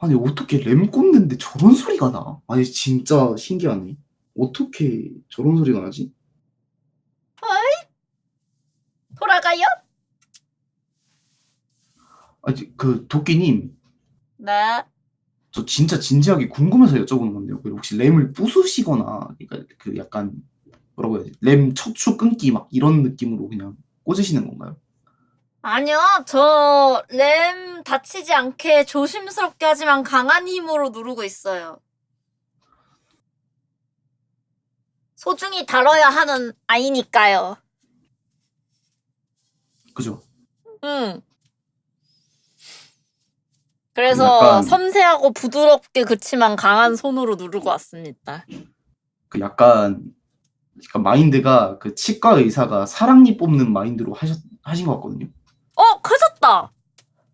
아니 어떻게 램 꽂는데 저런 소리가 나? 아니 진짜 신기하네. 어떻게 저런 소리가 나지? 돌아가요? 아니 그 도끼님 네. 저 진짜 진지하게 궁금해서 여쭤보는 건데요. 그 혹시 램을 부수시거나 그러니까 그 약간 뭐라고 해야지? 램 척추 끊기 막 이런 느낌으로 그냥 꽂으시는 건가요? 아니요, 저 램 다치지 않게 조심스럽게 하지만 강한 힘으로 누르고 있어요. 소중히 다뤄야 하는 아이니까요. 그죠? 응. 그래서 약간- 섬세하고 부드럽게 그치만 강한 손으로 누르고 왔습니다. 그 약간 마인드가 그 치과 의사가 사랑니 뽑는 마인드로 하셨 하신 것 같거든요. 어, 커졌다!